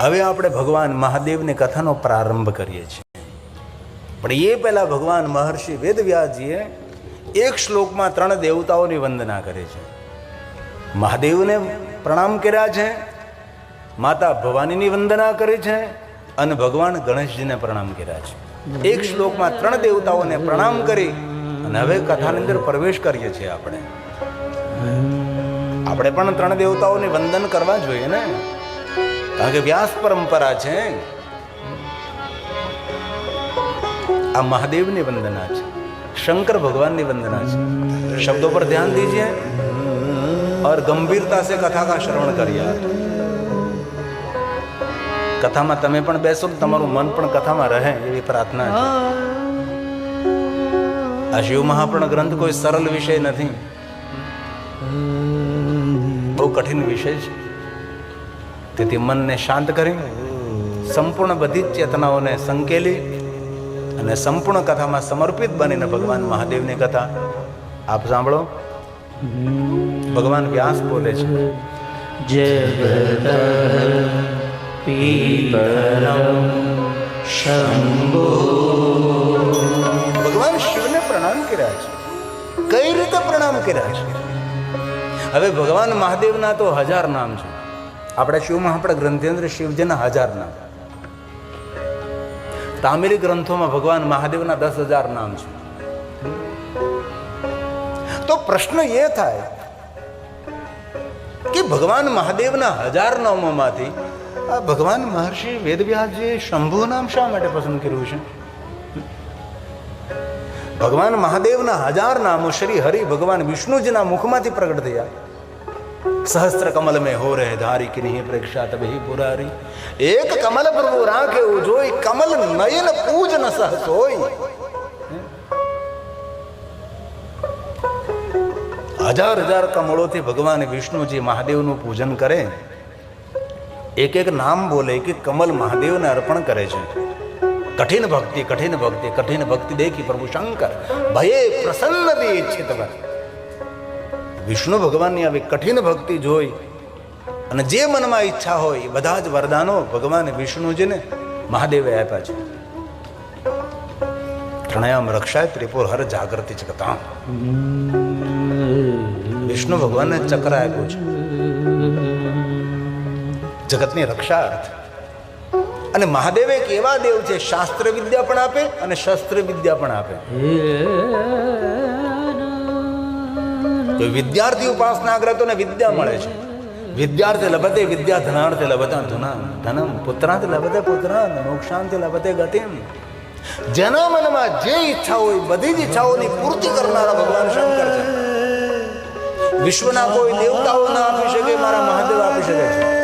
હવે આપણે ભગવાન મહાદેવની કથાનો પ્રારંભ કરીએ છીએ. પણ એ પહેલાં ભગવાન મહર્ષિ વેદવ્યાસજીએ એક શ્લોકમાં ત્રણ દેવતાઓની વંદના કરે છે. મહાદેવને પ્રણામ કર્યા છે, માતા ભવાનીની વંદના કરી છે અને ભગવાન ગણેશજીને પ્રણામ કર્યા છે. એક શ્લોકમાં ત્રણ દેવતાઓને પ્રણામ કરી અને હવે કથાની અંદર પ્રવેશ કરીએ છીએ આપણે. આપણે પણ ત્રણ દેવતાઓની વંદન કરવા જોઈએ ને? કારણ વ્યાસ પરંપરા છે. આ મહાદેવની વંદના છે. શંકર ભગવાનની વંદના છે. શબ્દો પર ધ્યાન દીજીએ ઓર ગંભીરતા સે કથા કા શ્રવણ કર્યા કથામાં તમે પણ બેસો તમારું મન પણ કથામાં રહે એવી પ્રાર્થના છે. આ શિવ મહાપ્રણ ગ્રંથ કોઈ સરળ વિષય નથી. બહુ કઠિન વિષય છે. તેથી મનને શાંત કરી સંપૂર્ણ બધી જ ચેતનાઓને સંકેલી અને સંપૂર્ણ કથામાં સમર્પિત બનીને ભગવાન મહાદેવની કથા. આપ સાંભળો. ભગવાન વ્યાસ બોલે છે. જગત પીતરમ શંભો ભગવાન શિવને પ્રણામ કર્યા છે. કઈ રીતે પ્રણામ કર્યા છે? હવે ભગવાન મહાદેવના તો હજાર નામ છે. આપણા શિવમાં આપણા ગ્રંથેન્દ્ર શિવજીના હજાર નામ. તામિલી ગ્રંથોમાં ભગવાન મહાદેવના દસ હજાર નામ છે. તો પ્રશ્ન એ થાય કે ભગવાન મહાદેવના હજાર નામોમાંથી, આ ભગવાન મહર્ષિ વેદવ્યાસજીએ શંભુ નામ શા માટે પસંદ કર્યું છે? ભગવાન મહાદેવના હજાર નામો શ્રી હરિ ભગવાન વિષ્ણુજીના મુખમાંથી પ્રગટ થયા. સહસ્ત્ર કમલ મેં હો રહે ધારી કે નહીં પ્રેક્ષા તબ પુરારી. એક કમલ પ્રભુ રાખે જોઈ, કમલ નયન પૂજ ન સહસ હોય હજાર હજાર કમળોથી ભગવાન વિષ્ણુજી મહાદેવનું પૂજન કરે. એક એક નામ બોલે કે કમલ મહાદેવને અર્પણ કરે છે. કઠિન ભક્તિ કઠિન ભક્તિ કઠિન ભક્તિ દેખી પ્રભુ શંકર. ભયે પ્રસન્ન બી ઈચ્છિત. વિષ્ણુ ભગવાનની આવી કઠિન ભક્તિ જોઈ અને જે મનમાં ઈચ્છા હોય એ બધા જ વરદાનો ભગવાન વિષ્ણુજીને મહાદેવે આપ્યા છે. પ્રણયામ રક્ષાય ત્રિપુર હર જાગૃતિ જગતા વિષ્ણુ ભગવાનને ચક્ર આપ્યું છે. જગતની રક્ષા અર્થ. અને મહાદેવ એક એવા દેવ છે શાસ્ત્ર વિદ્યા પણ આપે અને શસ્ત્ર વિદ્યા પણ આપે. તો વિદ્યાર્થી ઉપાસના કરે તો વિદ્યા મળે છે. વિદ્યાર્થી લભતે વિદ્યા ધનાર્થે લભતા ધુના ધનમ પુત્રાંત લભતે પુત્રાંત મોક્ષાંત લભતે ગતિમ. જેના મનમાં જે ઈચ્છા હોય, બધી જ ઈચ્છાઓની પૂર્તિ કરનારા ભગવાન શંકર છે. વિશ્વના કોઈ દેવતાઓ ના આપી શકે, મારા મહાદેવ આપી શકે છે.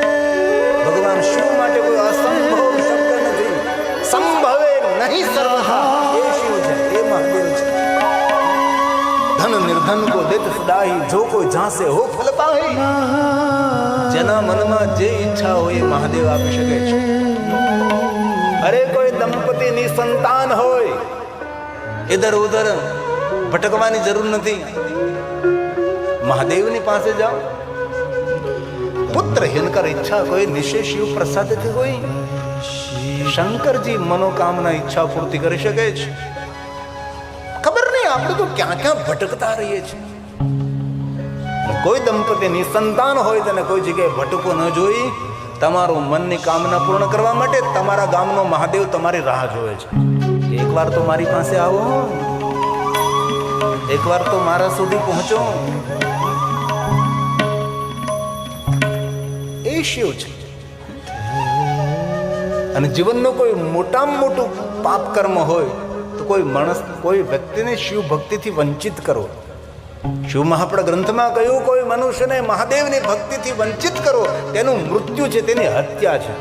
ભગવાન શિવ માટે કોઈ અસંભવ શબ્દ નથી. સંભવે નહીં સર્વથા નિર્ધન કો દેત સદાહી જો કોઈ ઝાંસે હો ફલ પાહી જેના મનમાં જે ઈચ્છા હોય એ મહાદેવ આપી શકે છે અરે કોઈ દંપતીની સંતાન હોય ઇધર ઉધર ભટકવાની જરૂર નથી મહાદેવની પાસે જાઓ પુત્ર હિનકર ઈચ્છા કોઈ નિશેષ શિવ પ્રસાદથી હોય શંકરજી મનોકામના ઈચ્છા પૂર્તિ કરી શકે છે આપણે તો ક્યાં ક્યાં ભટકતા રહીએ છીએ? કોઈ દંપતીની સંતાન હોય તેને કોઈ જગ્યાએ ભટકો ન જોઈ, તમારું મનની કામના પૂર્ણ કરવા માટે તમારા ગામનો મહાદેવ તમારી રાહ જોવે છે. એકવાર તો મારી પાસે આવો. એકવાર તો મારા સુધી પહોંચો. એ શિવ છે. અને જીવનનો કોઈ મોટામાં મોટું પાપ કર્મ હોય કોઈ માણસ, કોઈ વ્યક્તિને શિવ ભક્તિથી વંચિત કરો. શિવ મહાપડ ગ્રંથમાં કહ્યું, કોઈ મનુષ્યને મહાદેવની ભક્તિથી વંચિત કરો, તેનું મૃત્યુ છે, તેની હત્યા છે.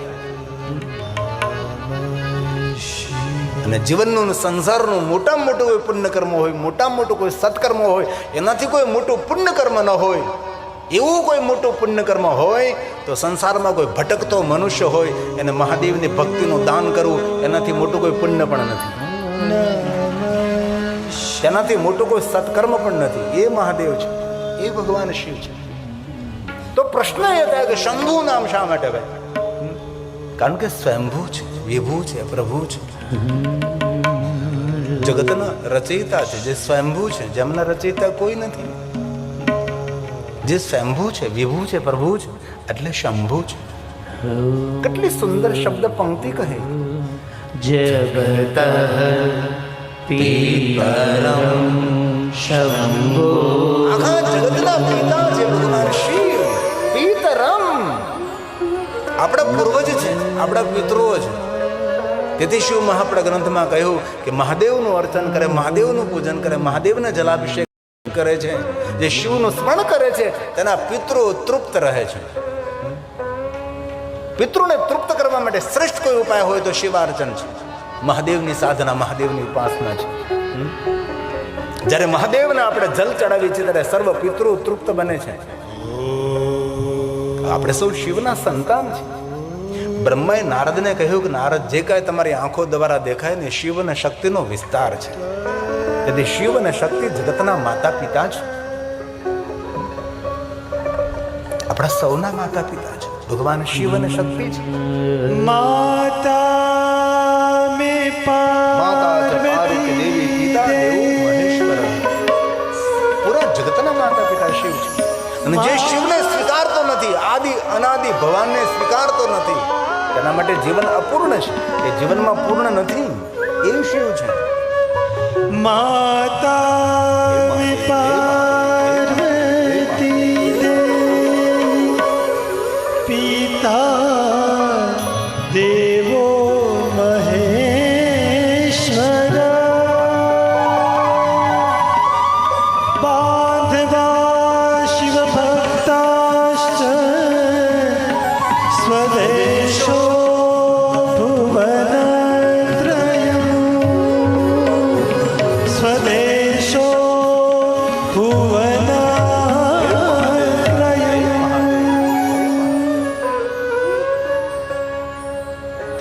અને જીવનનું સંસારનું મોટામાં મોટું કોઈ પુણ્યકર્મ હોય મોટામાં મોટું કોઈ સત્કર્મ હોય, એનાથી કોઈ મોટું પુણ્યકર્મ ન હોય, એવું કોઈ મોટું પુણ્યકર્મ હોય, તો સંસારમાં કોઈ ભટકતો મનુષ્ય હોય, એને મહાદેવની ભક્તિનું દાન કરવું, એનાથી મોટું કોઈ પુણ્ય પણ નથી. તેનાથી મોટું કોઈ સત્કર્મ પણ નથી. એ મહાદેવ છે. એ ભગવાન શિવ છે. તો પ્રશ્ન એ થાય કે શંભુ નામ શા માટે ભાઈ? કારણ કે સ્વયંભૂ છે, વિભૂ છે, પ્રભુ છે. જગતના રચયિતા છે, જે સ્વયંભૂ છે, જેમના રચયિતા કોઈ નથી. જે સ્વયંભૂ છે, વિભુ છે, પ્રભુ છે, એટલે શંભુ છે. કેટલી સુંદર શબ્દ પંક્તિ કહે. જબતઃ પીપરમ શંભો આખા જગતના પિતા છે ભગવાન શિવ પીતરમ આપણા પૂર્વજ છે આપણા પિતરો છે તેથી શિવ મહાપ્રદ ગ્રંથમાં કહ્યું કે મહાદેવનું અર્ચન કરે મહાદેવનું પૂજન કરે મહાદેવને જલાભિષેક કરે છે જે શિવનું સ્મરણ કરે છે તેના પિતરો તૃપ્ત રહે છે પિતૃને તૃપ્ત કરવા માટે શ્રેષ્ઠ કોઈ ઉપાય હોય તો શિવાર્ચન છે. મહાદેવની સાધના, મહાદેવની ઉપાસના છે. જ્યારે મહાદેવને આપણે જલ ચડાવીએ છીએ ત્યારે સર્વ પિતૃ તૃપ્ત બને છે. આપણે સૌ શિવના સંતાન છે બ્રહ્માએ નારદને કહ્યું કે નારદ, જે કાંઈ તમારી આંખો દ્વારા દેખાય ને શિવ શક્તિનો વિસ્તાર છે. તેથી શિવ અને શક્તિ જગતના માતા પિતા છે આપણા સૌના માતા પિતા છે ભગવાન શિવ અને શક્તિ છે. માતા મે માતા પૂરા જગતના માતા પિતા શિવ છે. અને જે શિવને સ્વીકારતો નથી આદિ અનાદિ ભગવાનને સ્વીકારતો નથી તેના માટે જીવન અપૂર્ણ છે. એ જીવનમાં પૂર્ણ નથી એ શિવ છે. માતા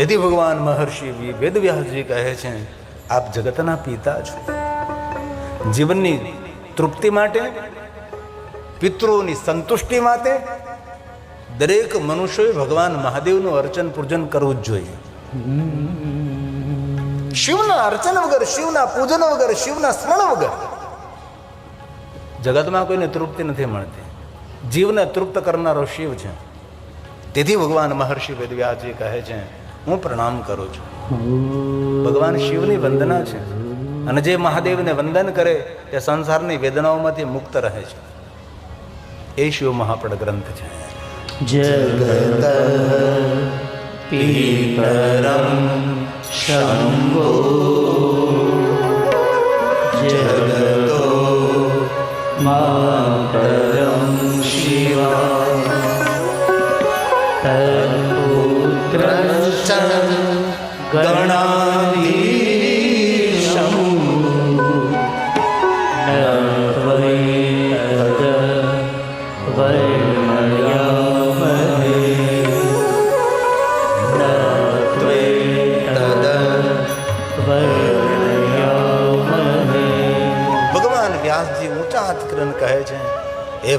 તેથી ભગવાન મહર્ષિ વેદવ્યાસજી કહે છે આપ જગતના પિતા છો જીવનની તૃપ્તિ માટે પિતૃઓની સંતુષ્ટિ માટે દરેક મનુષ્યોએ ભગવાન મહાદેવનું અર્ચન પૂજન કરવું જ જોઈએ. શિવના અર્ચન વગર, શિવના પૂજન વગર, શિવના સ્મરણ વગર જગતમાં કોઈને તૃપ્તિ નથી મળતી. જીવને તૃપ્ત કરનારો શિવ છે. તેથી ભગવાન મહર્ષિ વેદવ્યાસજી કહે છે હું પ્રણામ કરું છું. ભગવાન શિવની વંદના છે. અને જે મહાદેવને વંદન કરે, તે સંસારની વેદનાઓમાંથી મુક્ત રહે છે. એ શિવ મહાપડ ગ્રંથ છે. જગત પરમ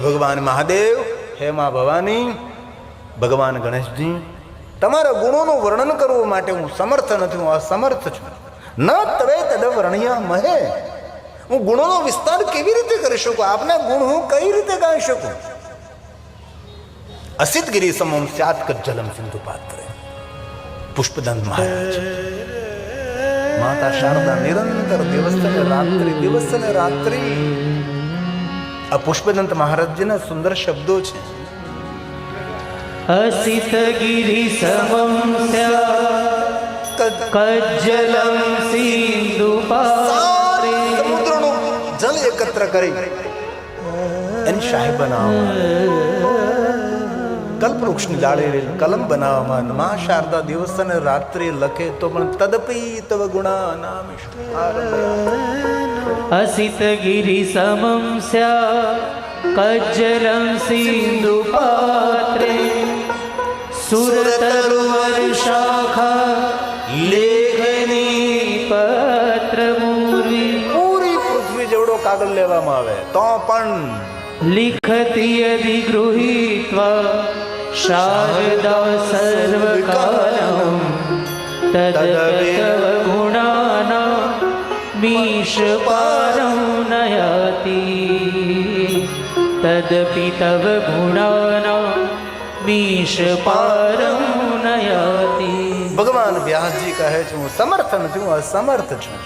ભગવાન મહાદેવ, હે મા ભવાની, ભગવાન ગણેશજી, તમારા ગુણોનું વર્ણન કરવું માટે હું સમર્થ નથી, હું અસમર્થ છું. ન તવે તદ વર્ણ્યા મહે. હું ગુણોનો વિસ્તાર કેવી રીતે કરી શકું? આપના ગુણ હું કઈ રીતે ગાઈ શકું? અસિત ગિરી સમમ સ્યાત કજ્જલમ સિંધુ પાત્ર. પુષ્પદંત મહારાજ. માતા શારદા નિરંતર દિવસ ને રાત્રિ દિવસ ને રાત્રિ. આ પુષ્પદંત મહારાજજીના સુંદર શબ્દો છે. અસિત ગિરી કજ્જલમ સિંધુ સમુદ્રનું જલ એકત્ર કરી. એને શાહી બનાવવામાં કલ્પવૃક્ષની ડાળે કલમ બનાવવામાં મા શારદા દિવસને રાત્રે લખે તો પણ તદપી તવ ગુણા નામ असितगिरिसमं स्यात् कज्जलं सिन्धुपात्रे सुरतरुवर्षाखा लेखनी पत्रमूर्वी પૂરી પૃથ્વી જેવડો કાગળ લેવામાં આવે તો પણ लिखति यदि गृहीत्वा શારદા સર્વકાલમ તદતવ ગુણાના મીશપારં નયતિ तदपि तव ગુણાના विष નયતિ ભગવાન વ્યાસજી કહે છે, હું સમર્થ નથી, હું અસમર્થ છું.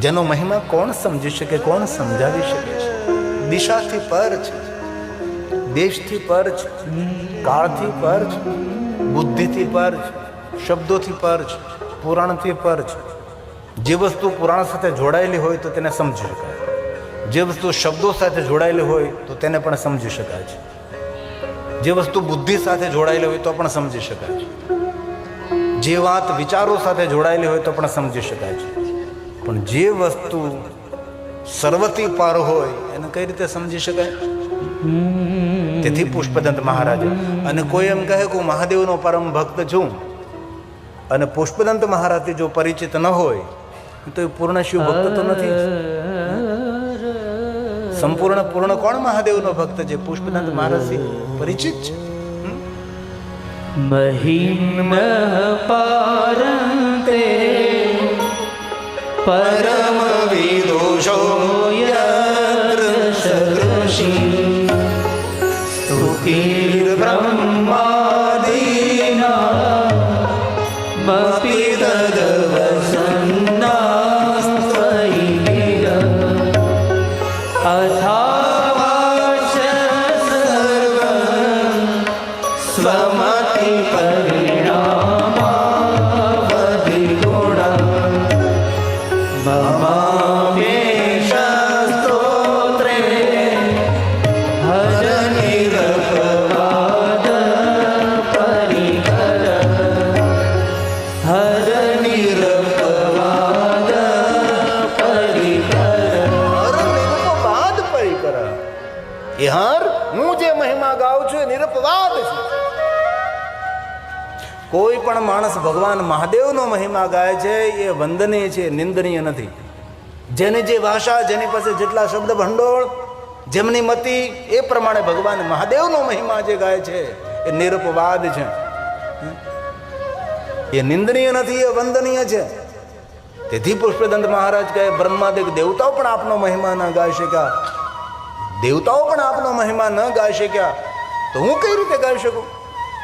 જેનો મહિમા કોણ સમજી શકે, કોણ સમજાવી શકે છે? દિશાથી પર છે, દેશથી પર છે, કાળથી પર છે, બુદ્ધિથી પર છે. શબ્દોથી પર છે પુરાણથી પર છે જે વસ્તુ પુરાણ સાથે જોડાયેલી હોય તો તેને સમજી શકાય. જે વસ્તુ શબ્દો સાથે જોડાયેલી હોય તો તેને પણ સમજી શકાય છે. જે વસ્તુ બુદ્ધિ સાથે જોડાયેલી હોય તો પણ સમજી શકાય છે. જે વાત વિચારો સાથે જોડાયેલી હોય તો પણ સમજી શકાય છે. પણ જે વસ્તુ સર્વથી પાર હોય એને કઈ રીતે સમજી શકાય? તેથી પુષ્પદંત મહારાજ. અને કોઈ એમ કહે કે હું મહાદેવનો પરમ ભક્ત છું. અને પુષ્પદંત મહારાજથી જો પરિચિત ન હોય, તો એ પૂર્ણ શિવ ભક્ત તો નથી. સંપૂર્ણ પૂર્ણ કોણ મહાદેવનો ભક્ત છે? પુષ્પદંત મહારાજથી પરિચિત છે? મહિમ પારંતે પરમ વિદોષો યૃષિ સ્તુતિર્બ્રહ્મ મહાદેવનો મહિમા ગાય છે, એ વંદનીય છે, નિંદનીય નથી. જેની જે ભાષા, જેની પાસે જેટલા શબ્દ ભંડોળ, જેમની મતિ, એ પ્રમાણે ભગવાન મહાદેવનો મહિમા જે ગાય છે, એ નિરપવાદ છે. એ નિંદનીય નથી, એ વંદનીય છે. તેથી પુષ્પદંત મહારાજ કહે બ્રહ્માદેવ દેવતાઓ પણ આપનો મહિમા ન ગાઈ શક્યા. દેવતાઓ પણ આપનો મહિમા ન ગાઈ શક્યા. તો હું કઈ રીતે ગાઈ શકું?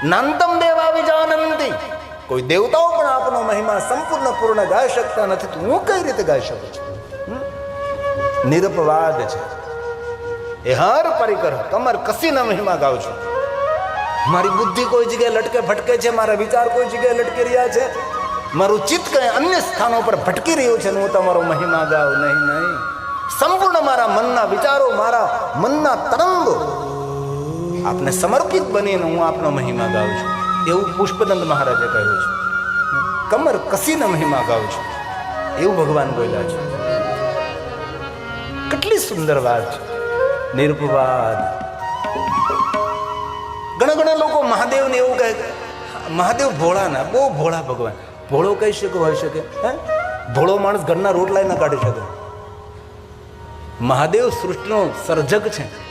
નાંતમ દેવા વિજાનંતી કોઈ દેવતાઓ પણ આપનો મહિમા સંપૂર્ણ પૂર્ણ ગાઈ શકતા નથી. તો હું કઈ રીતે ગાઈ શકું છું? નિરપવાદ છે. એ હર પરિકર કમર કસીના મહિમા ગાઉં છું. મારી બુદ્ધિ કોઈ જગ્યાએ લટકે ભટકે છે, મારા વિચાર કોઈ જગ્યાએ લટકી રહ્યા છે. મારું ચિત્ત કઈ અન્ય સ્થાનો પર ભટકી રહ્યું છે હું તમારો મહિમા ગાઉં? નહીં નહીં. સંપૂર્ણ મારા મનના વિચારો, મારા મનના તરંગો આપને સમર્પિત બનીને હું આપનો મહિમા ગાઉં છું. એવું પુષ્પદંત મહારાજે કહ્યું છે. કમર કસીને મહિમા ગાઉં છું. એવું ભગવાન બોલ્યા છે. કેટલી સુંદર વાત છે. નિર્ભવાદ. ઘણા ઘણા લોકો મહાદેવને એવું કહે મહાદેવ ભોળા ના બહુ ભોળા ભગવાન. ભોળો કહી શકો હોઈ શકે? હે? ભોળો માણસ ઘરના રોટલા ના કાઢી શકે. મહાદેવ સૃષ્ટિનો સર્જક છે.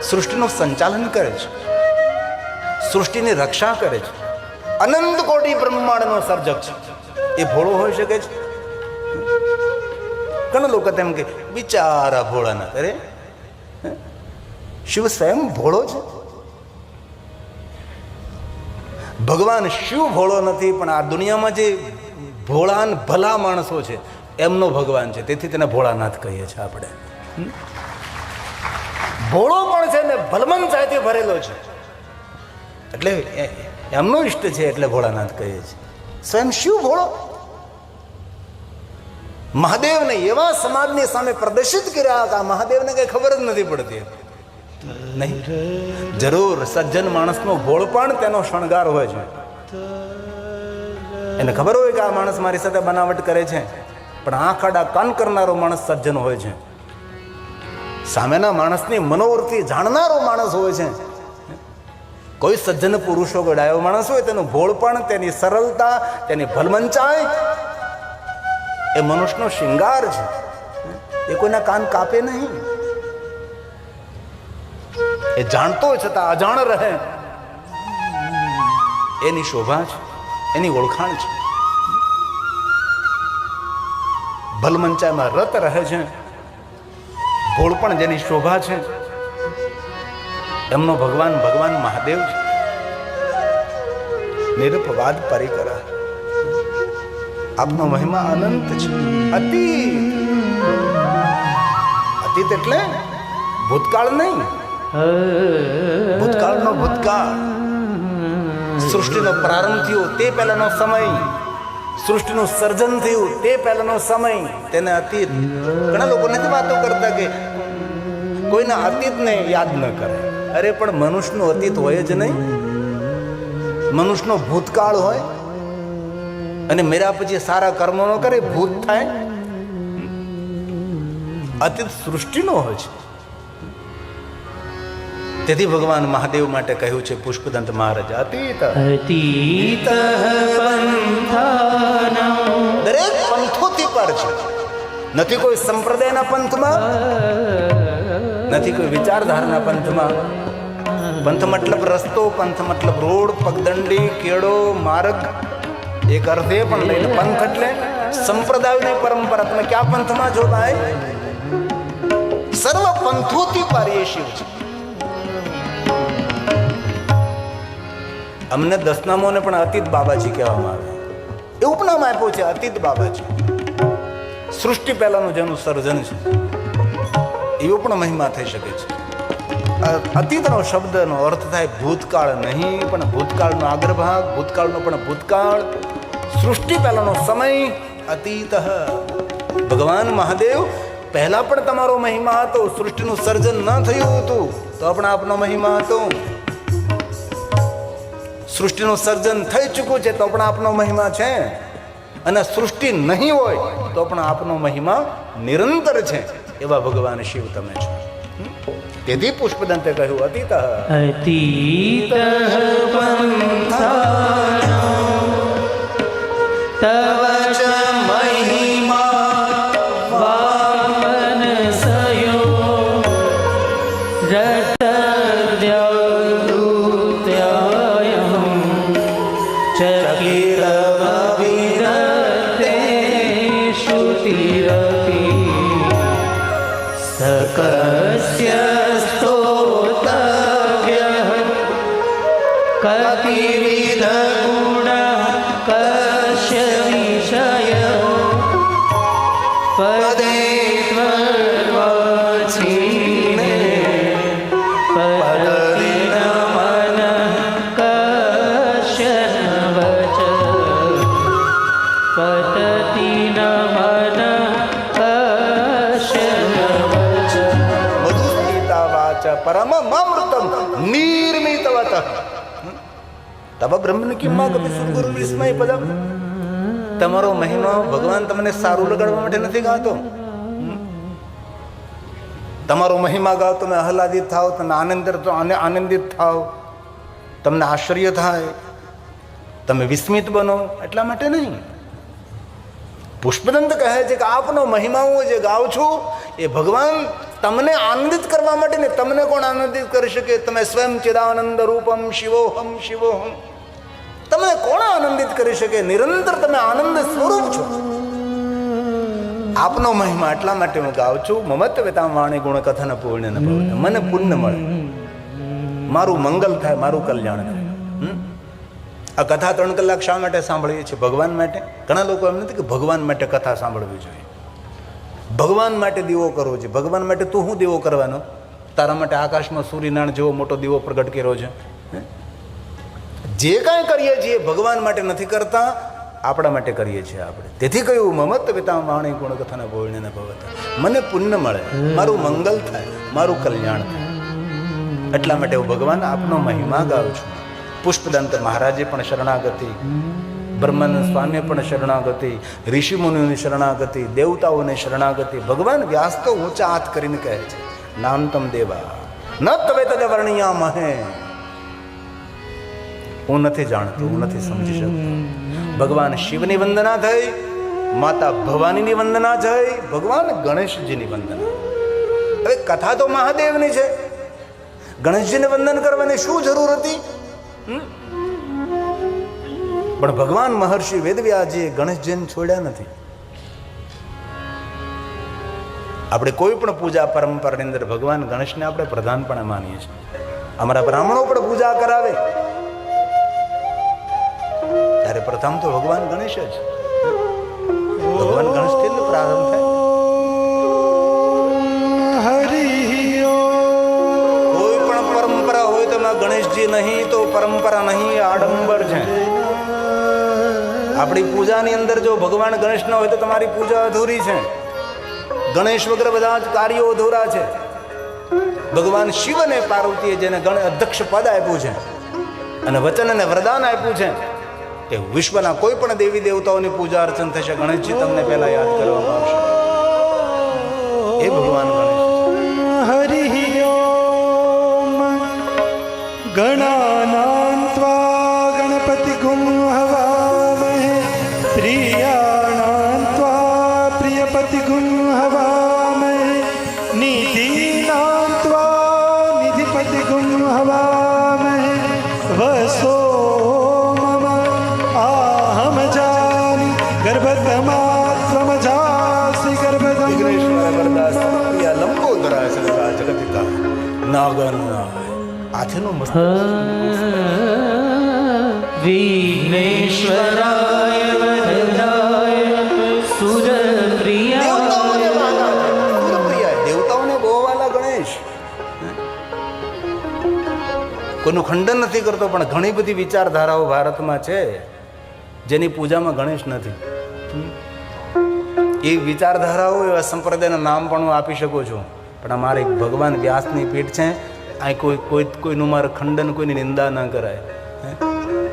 સૃષ્ટિનું સંચાલન કરે છે. સૃષ્ટિની રક્ષા કરે છે. અનંત કોટી બ્રહ્માંડનો સર્જક છે. એ ભોળો હોઈ શકે છે. ઘણા લોકો તેમ કે, બિચારા ભોળાના અરે? શિવ સ્વયં ભોળો છે. ભગવાન શિવ ભોળો નથી, પણ આ દુનિયામાં જે ભોળાન ભલા માણસો છે, એમનો ભગવાન છે. તેથી તેને ભોળાનાથ કહીએ છીએ આપણે? ભોળો પણ છે ને ભલમનસાઈથી ભરેલો છે. એટલે એમનો ઈષ્ટ છે એટલે ભોળાનાથ કહીએ છીએ સ્વયં શિવ ભોળો? મહાદેવને એવા સમાજની સામે પ્રદર્શિત કર્યા હતા મહાદેવને કઈ ખબર જ નથી પડતી નહીં. જરૂર, સજ્જન માણસનો ભોળપણ તેનો શણગાર હોય છે. એને ખબર હોય કે આ માણસ મારી સાથે બનાવટ કરે છે, પણ આંખ આડા કાન કરનારો માણસ સજ્જન હોય છે. સામેના માણસની મનોવૃત્તિ જાણનારો માણસ હોય છે. કોઈ સજ્જન પુરુષો ગડાયો માણસ હોય, તેનું ભોળપણ તેની સરળતા, તેની ભલમંચાઈ, એ મનુષ્યનો શિંગાર છે. એ કોઈના કાન કાપે નહીં. એ જાણતો છતાં અજાણ રહે. એની શોભા છે, એની ઓળખાણ છે. ભલમંચાયમાં રત રહે છે. ભોળપણ જેની શોભા છે. એમનો ભગવાન ભગવાન મહાદેવ છે. નિરપવાદ પરિકર. આપનો મહિમા અનંત છે. અતીત. એટલે ભૂતકાળ નહીં. ભૂતકાળનો ભૂતકાળ. સૃષ્ટિનો પ્રારંભ થયો તે પહેલાનો સમય. સૃષ્ટિનું સર્જન થયું તે પહેલાનો સમય. તેને અતીત. ઘણા લોકો નથી વાતો કરતા કે કોઈના અતીતને યાદ ન કરે. અરે પણ મનુષ્યનું અતીત હોય જ નહીં. મનુષ્યનો ભૂતકાળ હોય અને મેરા પછી સારા કર્મો ન કરે ભૂત થાય. અતીત સૃષ્ટિનો હોય છે. તેથી ભગવાન મહાદેવ માટે કહ્યું છે પુષ્પદંત મહારાજ અતીત. અતીત દરેક પંથોથી પર છે. નથી કોઈ સંપ્રદાયના પંથમાં? નથી કોઈ વિચારધારાના પંથમાં. પંથ મતલબ રસ્તો પંથ મતલબ રોડ, પગદંડી, કેળો, માર્ગ. એક અર્થે પણ લઈને પંથ એટલે સંપ્રદાયની પરંપરા. તમે ક્યાં પંથમાં જો ભાઈ? સર્વ પંથોથી પર શિવ છે. અમને દસનામોને પણ અતીત બાબાજી કહેવામાં આવે. એ ઉપનામ આપ્યું છે અતીત બાબાજી. સૃષ્ટિ પહેલાનું જેનું સર્જન છે. એવો પણ મહિમા થઈ શકે છે. અતીતનો શબ્દનો અર્થ થાય ભૂતકાળ નહીં, પણ ભૂતકાળનો અગ્રભાગ ભૂતકાળનો પણ ભૂતકાળ. સૃષ્ટિ પહેલાનો સમય, અતીત. ભગવાન મહાદેવ, પહેલાં પણ તમારો મહિમા હતો, સૃષ્ટિનું સર્જન ન થયું હતું, તો પણ આપનો મહિમા હતો. સૃષ્ટિનું સર્જન થઈ ચૂક્યું છે, તો પણ આપનો મહિમા છે. અને સૃષ્ટિ નહીં હોય, તો પણ આપનો મહિમા નિરંતર છે. એવા ભગવાન શિવ તમે છો? તેથી પુષ્પદંતે કહ્યું અતીત. અતીત પંથાનો તવ सकस्य स्तोतव्यः कतिविधगुणः તબ બ્રહ્મની કિંમત સુગુરુ વિસ્મય પદમ તમારો મહિમા ભગવાન તમને સારું લગાડવા માટે નથી ગાતો તમારો મહિમા ગાઓ તમે આહલાદિત થાવ તમે આનંદિત આનંદિત થાવ તમને આશ્ચર્ય થાય તમે વિસ્મિત બનો એટલા માટે નહીં પુષ્પદંત કહે છે કે આપનો મહિમા હું જે ગાઉં છું એ ભગવાન તમને આનંદિત કરવા માટે ને તમને કોણ આનંદિત કરી શકે તમે સ્વયં ચિદાનંદ રૂપમ શિવોહમ શિવોહમ તમને કોણ આનંદિત કરી શકે? નિરંતર તમે આનંદ સ્વરૂપ છો. આપનો મહિમા એટલા માટે હું ગાઉં છું મમત વેતા વાણી ગુણ કથન પૂર્ણ મને પુણ્ય મળે. મારું મંગલ થાય, મારું કલ્યાણ થાય. આ કથા ત્રણ કલાક શા માટે સાંભળીએ છીએ? ભગવાન માટે? ઘણા લોકો એમ નથી કે ભગવાન માટે કથા સાંભળવી જોઈએ. ભગવાન માટે દીવો કરવો છે. ભગવાન માટે તું શું દીવો કરવાનો? તારા માટે આકાશમાં સૂર્યનારાયણ જેવો મોટો દીવો પ્રગટ કર્યો છે? જે કાંઈ કરીએ છીએ ભગવાન માટે નથી કરતા, આપણા માટે કરીએ છીએ આપણે. તેથી કહ્યું મમત પિતા વાણી ગુણ કથાના બોલને ન મને પુણ્ય મળે, મારું મંગલ થાય, મારું કલ્યાણ થાય. એટલા માટે હું ભગવાન આપનો મહિમા ગાઉં છું. પુષ્પદંત મહારાજે પણ શરણાગતિ બ્રહ્માનંદ સ્વામીએ પણ શરણાગતિ, ઋષિ મુનિઓની શરણાગતિ, દેવતાઓની શરણાગતિ. ભગવાન વ્યાસ તો ઊંચા હાથ કરીને કહે છે, નામ તમ દેવા, ન તવે તદ વર્ણિયા મહે. હું નથી જાણતો, હું નથી સમજી શકતો. ભગવાન શિવની વંદના થઈ, માતા ભવાનીની વંદના થઈ, ભગવાન ગણેશજીની વંદના. હવે કથા તો મહાદેવની છે. ગણેશજીને વંદન કરવાની શું જરૂર હતી? પણ ભગવાન મહર્ષિ વેદવ્યાજીએ ગણેશજીને છોડ્યા નથી. આપણે કોઈ પણ પૂજા પરંપરાની અંદર ભગવાન ગણેશને આપણે પ્રધાનપણે માનીએ છીએ. અમારા બ્રાહ્મણો પણ પૂજા કરાવે. ત્યારે પ્રથમ તો ભગવાન ગણેશ જ. ભગવાન ગણેશથી જ પ્રારંભ થાય. કોઈ પણ પરંપરા હોય તો ગણેશજી નહીં તો પરંપરા નહીં આડંબર છે. આપણી પૂજાની અંદર જો ભગવાન ગણેશ ન હોય તો તમારી પૂજા અધૂરી છે. ગણેશ વગર બધા જ કાર્યો અધૂરા છે. ભગવાન શિવને પાર્વતીએ જેને ગણ અધ્યક્ષ પદ આપ્યું છે અને વચન અને વરદાન આપ્યું છે કે વિશ્વના કોઈ પણ દેવી દેવતાઓની પૂજા અર્ચન થશે. ગણેશજી તમને પહેલા યાદ કરવામાં આવશે. એ ભગવાન ગણેશ હરિ ઓમ ગણપતિ ગુમ હવામહે. પ્રિયાણાંત્વા પ્રિયપતિ ગુમ હવામહે. નિધિનાં નિધિપતિ ગુમ વસો નાગન હાથીનું મસ્ત વિઘ્નેશ્વરાય વરદાય સુરપ્રિયાય દેવતાઓને વાલા છે. સુરપ્રિયા. દેવતાઓને બહુ ગણેશ કોઈનું ખંડન નથી કરતો પણ ઘણી બધી વિચારધારાઓ ભારતમાં છે જેની પૂજામાં ગણેશ નથી. એ વિચારધારાઓ એવા સંપ્રદાયના નામ પણ હું આપી શકું છું. પણ અમારે ભગવાન વ્યાસની પીઠ છે. અહીં કોઈ કોઈ કોઈનું મારે ખંડન, કોઈની નિંદા ન કરાય?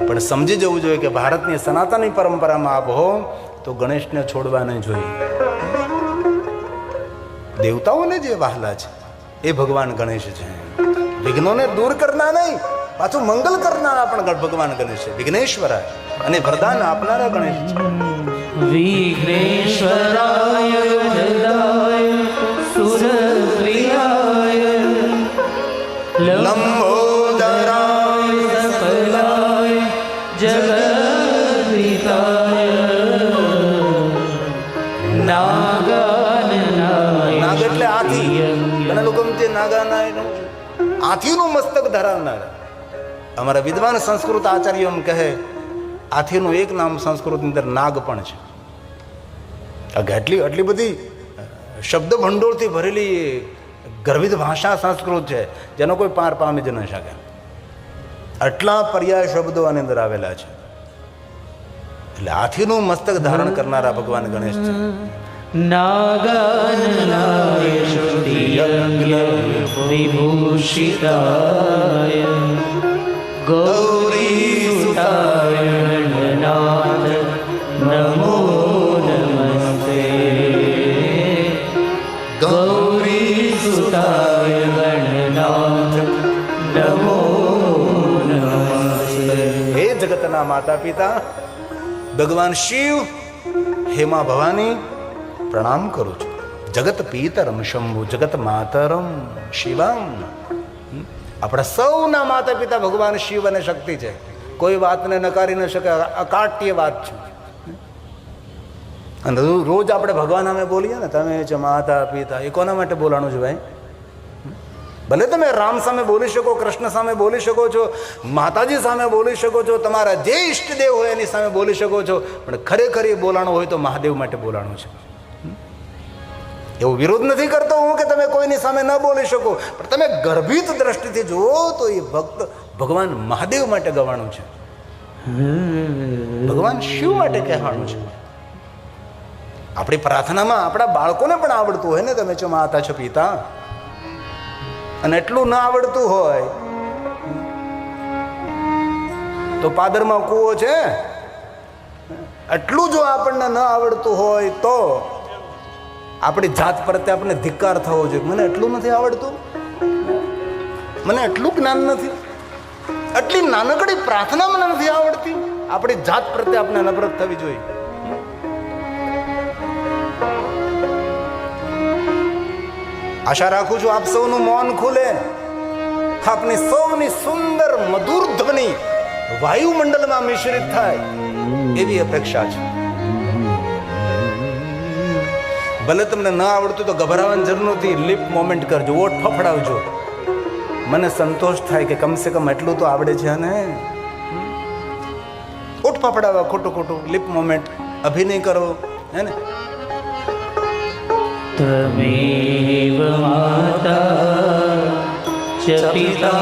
પણ સમજી જવું જોઈએ કે ભારતની સનાતનની પરંપરામાં આપ હો તો ગણેશને છોડવા નહીં જોઈએ. દેવતાઓને જે વહાલા છે, એ ભગવાન ગણેશ છે. વિઘ્નોને દૂર કરનાર નહીં, પાછું મંગલ કરનારા પણ ભગવાન ગણેશ છે. વિઘ્નેશ્વરા અને વરદાન આપનારા ગણેશ છે. વિઘ્નેશ્વરાય હાથીનું મસ્તક ધરાવનાર. અમારા વિદ્વાન સંસ્કૃત આચાર્ય એમ કહે હાથીનું એક નામ સંસ્કૃતની અંદર નાગ પણ છે. આટલી આટલી બધી શબ્દ ભંડોળથી ભરેલી ગર્ભિત ભાષા સંસ્કૃત છે, જેનો કોઈ પાર પામી જ ન શકે. આટલા પર્યાય શબ્દો આની અંદર આવેલા છે. એટલે હાથીનું મસ્તક ધારણ કરનારા ભગવાન ગણેશ છે. શ્રુતિયજ્ઞ વિભૂષિતાય ગૌરીસુતાય ગણનાથ નમો નમસ્તે ગૌરીસુતાય ગણનાથ નમો નમસ્તે હે જગતના માતા પિતા ભગવાન શિવ હેમા ભવાની પ્રણામ કરું છું. જગત પિતરમ શંભુ, જગત માતરમ શિવમ. આપણા સૌના માતા પિતા ભગવાન શિવ અને શક્તિ છે. કોઈ વાતને નકારી ન શકે, અકાટ્ય વાત છે. અને રોજ આપણે ભગવાન અમે બોલીએ ને, તમે છે માતા પિતા એ કોના માટે બોલાણું છે ભાઈ? ભલે તમે રામ સામે બોલી શકો, કૃષ્ણ સામે બોલી શકો છો, માતાજી સામે બોલી શકો છો, તમારા જે ઈષ્ટદેવ હોય એની સામે બોલી શકો છો, પણ ખરેખર એ બોલાણું હોય તો મહાદેવ માટે બોલાણું છે. એવો વિરોધ નથી કરતો હું કે તમે કોઈની સામે ન બોલી શકો. પણ તમે ગર્ભિત દ્રષ્ટિથી જુઓ તો એ ભક્ત ભગવાન મહાદેવ માટે ગવાનું છે. ભગવાન શિવ માટે કહેવાનું છે. આપણી પ્રાર્થનામાં આપણા બાળકોને પણ આવડતું હોય ને તમે છો માતા છો પિતા. અને એટલું ના આવડતું હોય તો પાદરમાં કૂવો છે. એટલું જો આપણને ન આવડતું હોય તો આપણી જાત પ્રત્યે આપણે ધિક્કાર થવો જોઈએ. મને એટલું નથી આવડતું. મને એટલું જ્ઞાન નથી. આટલી નાનકડી પ્રાર્થના મને નથી આવડતી. આપણી જાત પ્રત્યે આપણે નફરત થવી જોઈએ. આશા રાખું છું આપ સૌનું મૌન ખુલે. આપની સૌની સુંદર મધુર ધ્વનિ વાયુમંડળમાં મિશ્રિત થાય. એવી અપેક્ષા છે. ભલે તમને ન આવડતું તો ગભરાવાની જરૂર નથી લિપ મોમેન્ટ કરજો. ઓટ ફફડાવજો. મને સંતોષ થાય કે કમસે કમ એટલું તો આવડે છે ને ઓટ ફફડાવવા ખોટું ખોટું. લિપ મોમેન્ટ અભિનય કરો. હે ને? તમેવ માતા ચ પિતા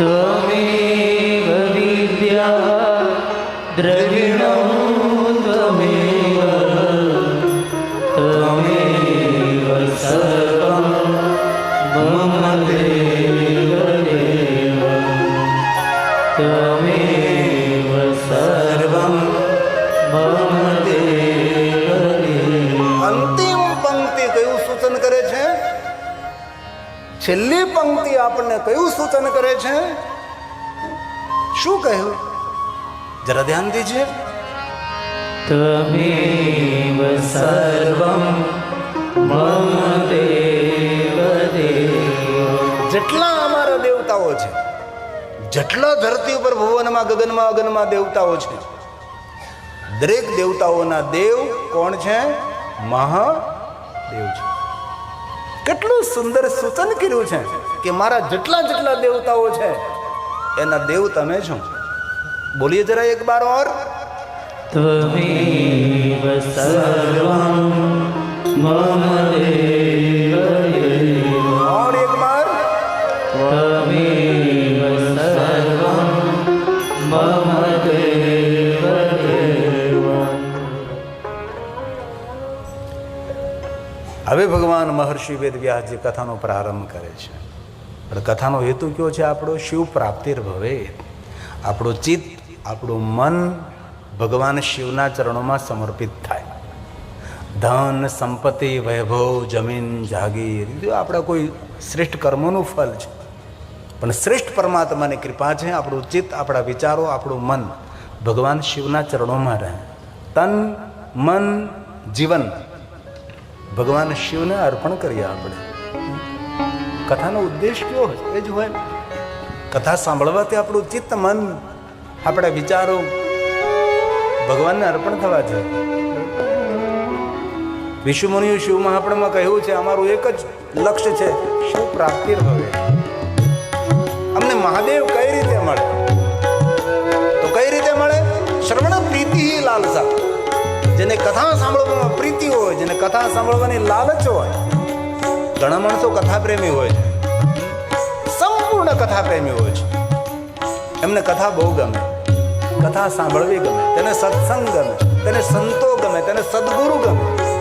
得 આપણને કયું સૂચન કરે છે? શું કહ્યું? જરા ધ્યાન દીજીએ મમ દેવ. જેટલા અમારા દેવતાઓ છે જેટલા ધરતી ઉપર ભુવનમાં ગગનમાં અગનમાં દેવતાઓ છે દરેક દેવતાઓના દેવ કોણ છે? મહાદેવ છે. કેટલું સુંદર સૂચન કર્યું છે કે મારા જેટલા જેટલા દેવતાઓ છે, એના દેવ તમે છો. બોલીએ જરા એક બાર ઓર. તમે હવે ભગવાન મહર્ષિ વેદવ્યાસજી કથાનો પ્રારંભ કરે છે. પણ કથાનો હેતુ કયો છે? આપણો શિવ પ્રાપ્તિર ભવે. આપણું ચિત્ત, આપણું મન ભગવાન શિવના ચરણોમાં સમર્પિત થાય. ધન, સંપત્તિ, વૈભવ, જમીન, જાગીર આપણા કોઈ શ્રેષ્ઠ કર્મોનું ફળ છે. પણ શ્રેષ્ઠ પરમાત્માની કૃપા છે આપણું ચિત્ત, આપણા વિચારો, આપણું મન ભગવાન શિવના ચરણોમાં રહે. તન, મન, જીવન ભગવાન શિવને અર્પણ કરીએ આપણે. કથાનો ઉદ્દેશ કયો હોય? એ જ હોય કથા સાંભળવાથી આપણું ચિત્ત, મન, આપણા વિચારો ભગવાનને અર્પણ થવા છે વિશ્વમુનિઓ શિવ મહાપણમાં કહ્યું છે, અમારું એક જ લક્ષ્ય છે, શિવ પ્રાપ્તિ ભવે અમને મહાદેવ કઈ રીતે મળે? તો કઈ રીતે મળે? શ્રવણ પ્રીતિ લાલસા. જેને કથા સાંભળવામાં પ્રીતિ હોય, જેને કથા સાંભળવાની લાલચ હોય, ઘણા માણસો કથા પ્રેમી હોય છે. સંપૂર્ણ કથા પ્રેમી હોય છે. એમને કથા બહુ ગમે. કથા સાંભળવી ગમે. તેને સત્સંગ ગમે. તેને સંતો ગમે. તેને સદગુરુ ગમે.